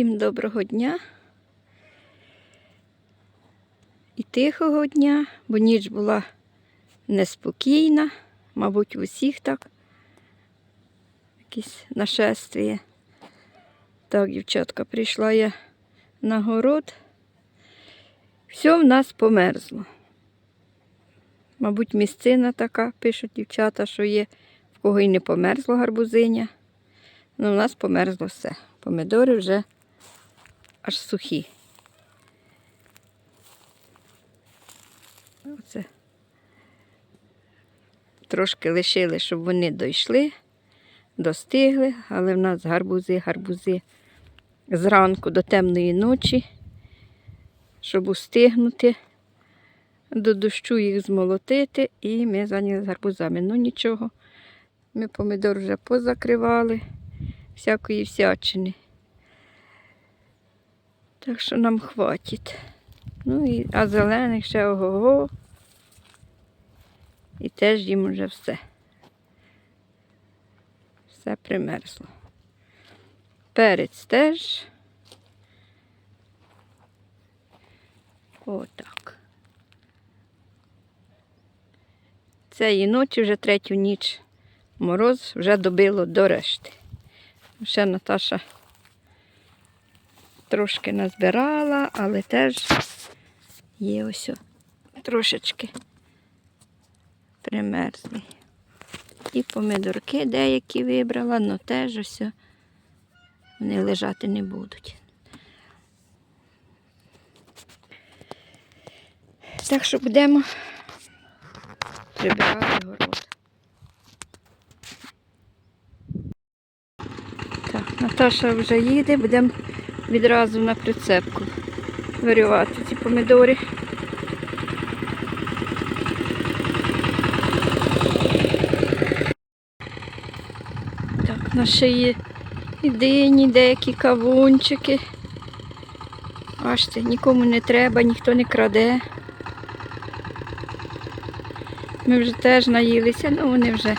Всім доброго дня і тихого дня, бо ніч була неспокійна, мабуть, у всіх так. Якісь нашествія. Так, дівчатка, прийшла я на город. Все в нас померзло. Мабуть, місцина така, пишуть дівчата, що є, в кого й не померзло гарбузиня. Ну, у нас померзло все. Помидори вже аж сухі. Оце. Трошки лишили, щоб вони дійшли, достигли, але в нас гарбузи, гарбузи зранку до темної ночі, щоб устигнути до дощу їх змолотити, і ми зайнялися гарбузами. Ну нічого, ми помидор вже позакривали всякої всячини. Так що нам хватить. Ну і, а зелених ще ого-го. І теж їм вже все. Все примерзло. Перець теж. Отак. Цієї ночі вже третю ніч мороз вже добило до решти. Ще Наташа трошки назбирала, але теж є ось трошечки примерзлий. І помидорки деякі вибрала, але теж ось вони лежати не будуть. Так що будемо прибирати город. Так, Наташа вже їде, будемо відразу на прицепку вирювати ці помідори. Так, у нас ще є деякі кавунчики. Бачите, нікому не треба, ніхто не краде. Ми вже теж наїлися, але вони вже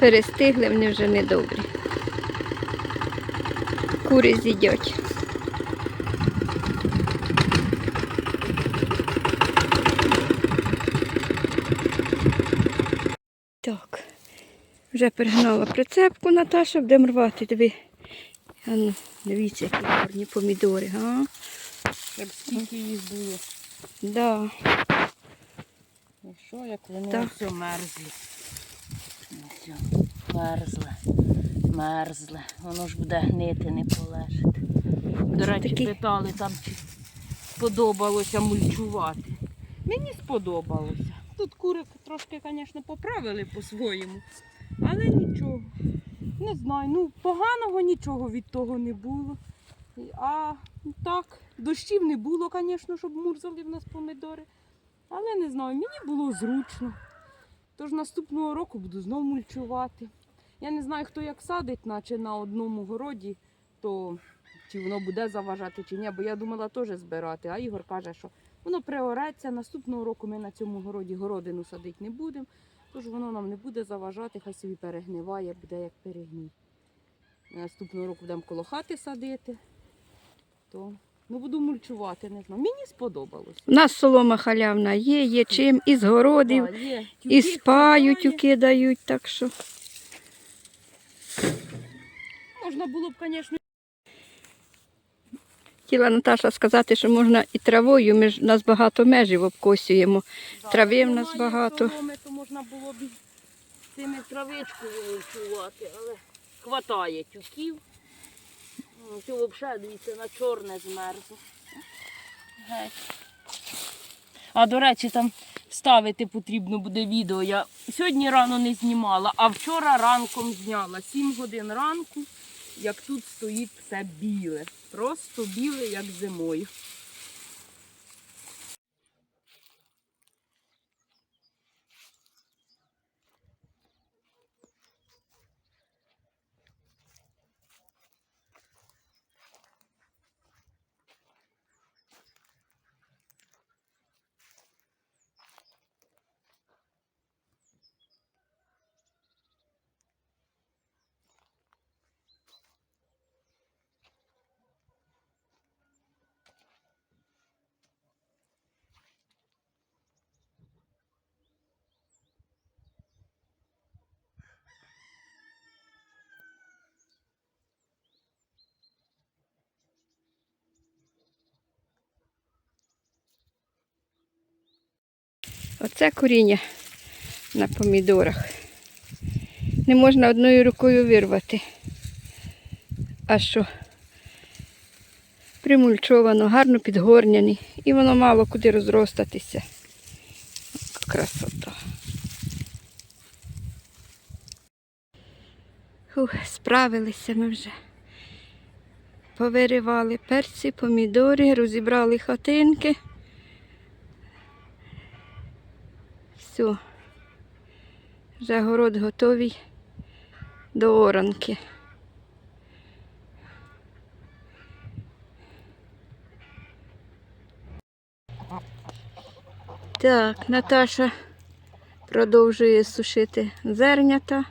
перестигли, вони вже недобрі кури з'їдять. Так, вже перегнала прицепку Наташа, будемо рвати. А ну, дивіться, які гарні помідори, га? Щоб скільки їх було. Да. І що, як вони Так. все мерзли. Все, мерзле, мерзле. Воно ж буде гнити, не полежить. До речі, такі- питали там, чи сподобалося мульчувати. Мені сподобалося. Тут кури трошки, звісно, поправили по-своєму, але нічого. Не знаю, ну поганого нічого від того не було. А так, дощів не було, звісно, щоб мурзали в нас помидори. Але не знаю, мені було зручно. Тож наступного року буду знову мульчувати. Я не знаю, хто як садить, наче на одному городі, то чи воно буде заважати, чи ні, бо я думала теж збирати. А Ігор каже, що воно приореться. Наступного року ми на цьому городі городину садити не будемо, тож воно нам не буде заважати, хай собі перегниває, буде як перегній. Наступного року будемо коло хати садити, то ну, буду мульчувати, не знаю. Мені сподобалось. У нас солома халявна є, є чим, із городів, Да, є. і Тюки спають, хватає. укидають, так що. Можна було б, звісно, Хотіла Наташа сказати, що можна і травою, ми ж нас багато межів обкосюємо. Трави в нас багато. соломи, то можна було б і цими травичкою вилучувати, але хватає тюків. М, взагалі, дивіться, на чорне змерзло. А до речі, там ставити потрібно буде відео. Я сьогодні рано не знімала, а вчора ранком зняла. 7 годин ранку, як тут стоїть все біле. Просто біле, як зимою. Оце коріння на помідорах. Не можна одною рукою вирвати. А що? Примульчовано, гарно підгорняний. І воно мало куди розростатися. Красота. Фух, справилися ми вже. Повиривали перці, помідори, розібрали хатинки. Все. Вже город готовий до оранки. Так, Наташа продовжує сушити зернята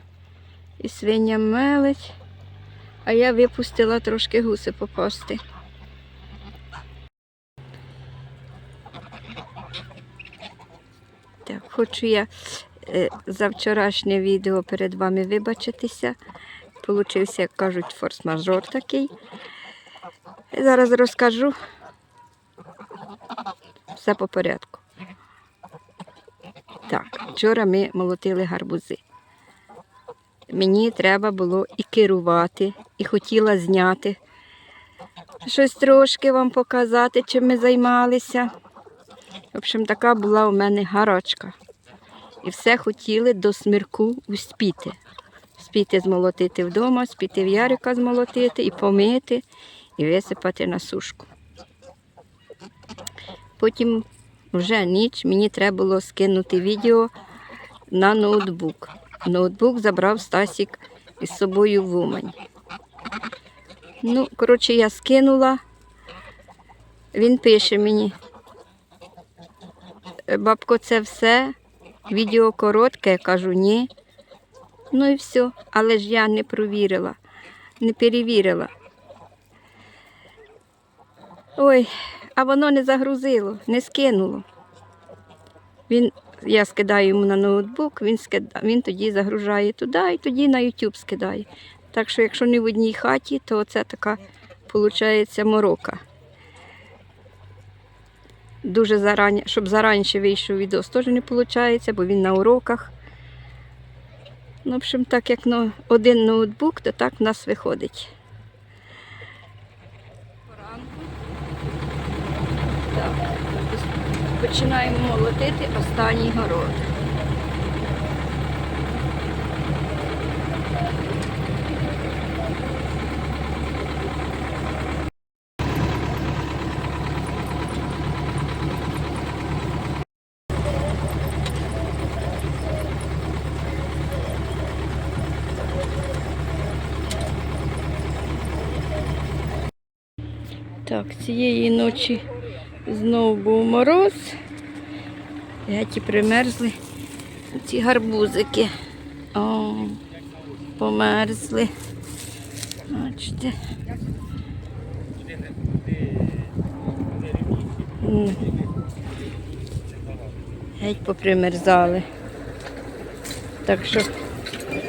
і свиня мелить, а я випустила трошки гуси попасти. Так, хочу я е, за вчорашнє відео перед вами вибачитися. Получився, як кажуть, форс-мажор такий. Зараз розкажу. Все по порядку. Так, вчора ми молотили гарбузи. Мені треба було і керувати, і хотіла зняти. Щось трошки вам показати, чим ми займалися. В общем, така була у мене гарачка. І все хотіли до смірку успіти. Спіти змолотити вдома, спіти в ярика змолотити і помити, і висипати на сушку. Потім вже ніч мені треба було скинути відео на ноутбук. Ноутбук забрав Стасік із собою в Умань. Ну, коротше, я скинула. Він пише мені. «Е, Бабко, це все. Відео коротке, я кажу, ні. Ну і все. Але ж я не провірила, не перевірила. Ой, а воно не загрузило, не скинуло. Він, я скидаю йому на ноутбук, він, скида, він тоді загружає туди і тоді на YouTube скидає. Так що, якщо не в одній хаті, то це така, виходить, морока. Дуже зарані, щоб зараніше вийшов відео, теж не виходить, бо він на уроках. Ну, в общем, так як ну, один ноутбук, то так в нас виходить. Так, починаємо молотити останній город. Так, цієї ночі знову був мороз. Геті примерзли ці гарбузики. О, померзли. Бачите. Геть попримерзали. Так що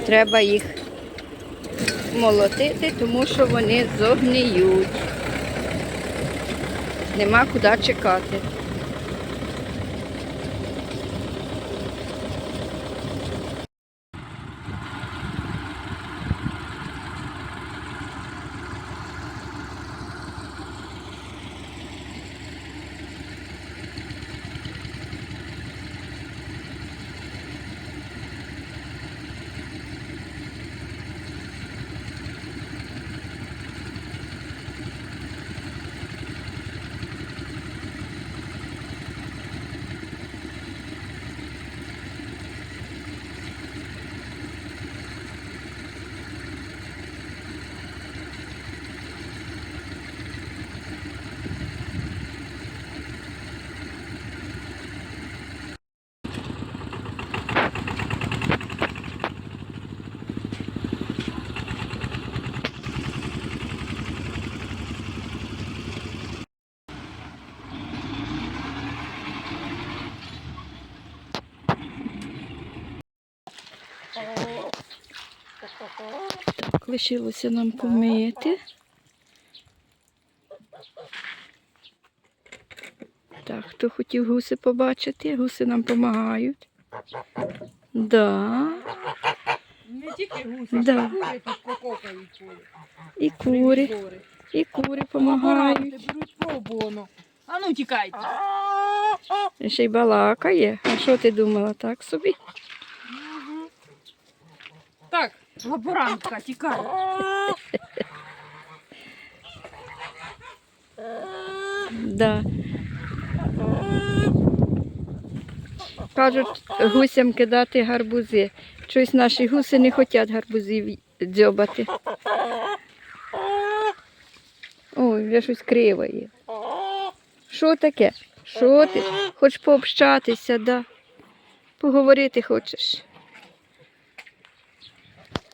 треба їх молотити, тому що вони зогниють. Нема куди чекати. Так, лишилося нам помити. Так, хто хотів гуси побачити, гуси нам допомагають. Да. Не тільки гуси, Да. кури тут пококають поле. І кури, і кури допомагають. беруть пробону. А ну тікайте. Ще й балакає. А що ти думала, так собі? Так, лаборантка, тікай. Да. Кажуть, гусям кидати гарбузи. Щось наші гуси не хочуть гарбузів дзьобати. Ой, вже щось криво є. Що таке? Що ти? Хоч пообщатися, да? Поговорити хочеш.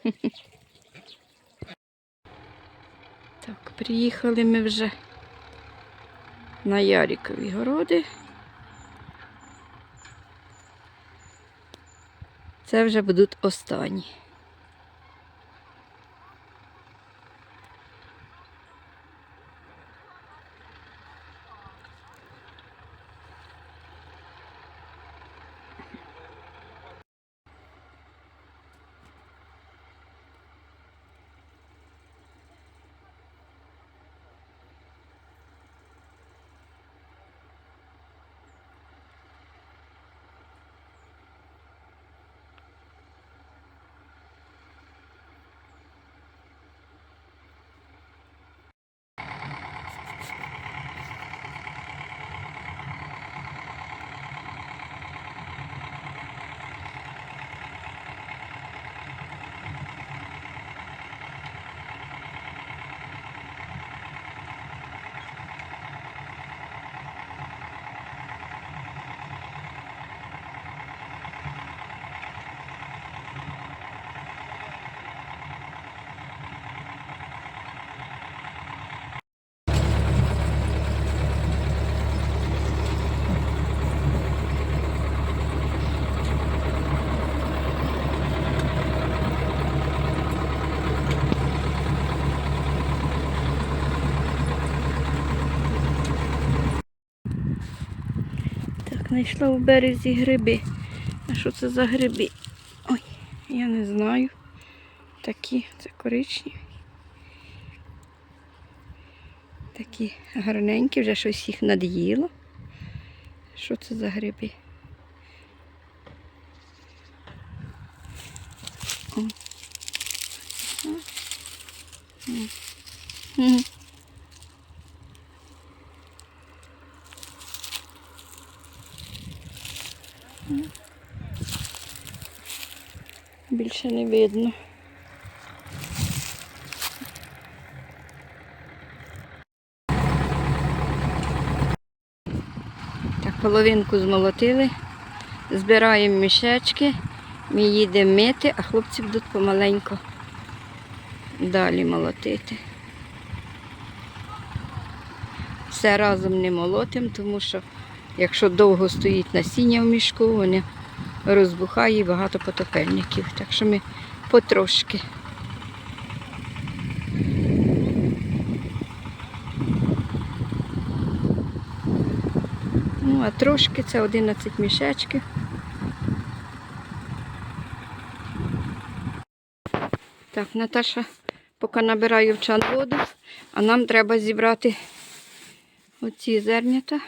Так, приїхали ми вже на Ярикові городи. Це вже будуть останні. Так, знайшла у березі гриби. А що це за гриби? Ой, я не знаю. Такі, це коричневі. Такі гарненькі, вже щось їх над'їло. Що це за гриби? О. Більше не видно. Так, половинку змолотили, збираємо мішечки, ми їдемо мити, а хлопці будуть помаленьку далі молотити. Все разом не молотимо, тому що якщо довго стоїть насіння в мішку, вони розбухає і багато потопельників. Так що ми потрошки. Ну, а трошки це 11 мішечків. Так, Наташа поки набираю в чан воду, а нам треба зібрати оці зернята.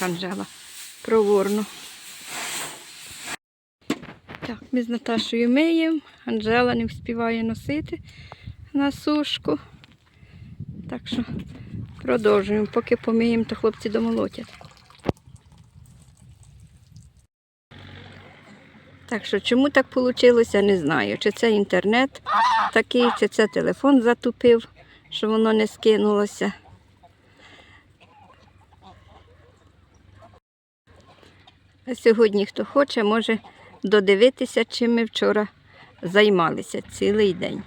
Як Анжела проворно. Так, ми з Наташою миємо. Анжела не встигає носити на сушку. Так що продовжуємо. Поки помиємо, то хлопці домолотять. Так що чому так вийшло, не знаю. Чи це інтернет такий, чи це телефон затупив, що воно не скинулося. Сьогодні, хто хоче, може додивитися, чим ми вчора займалися цілий день.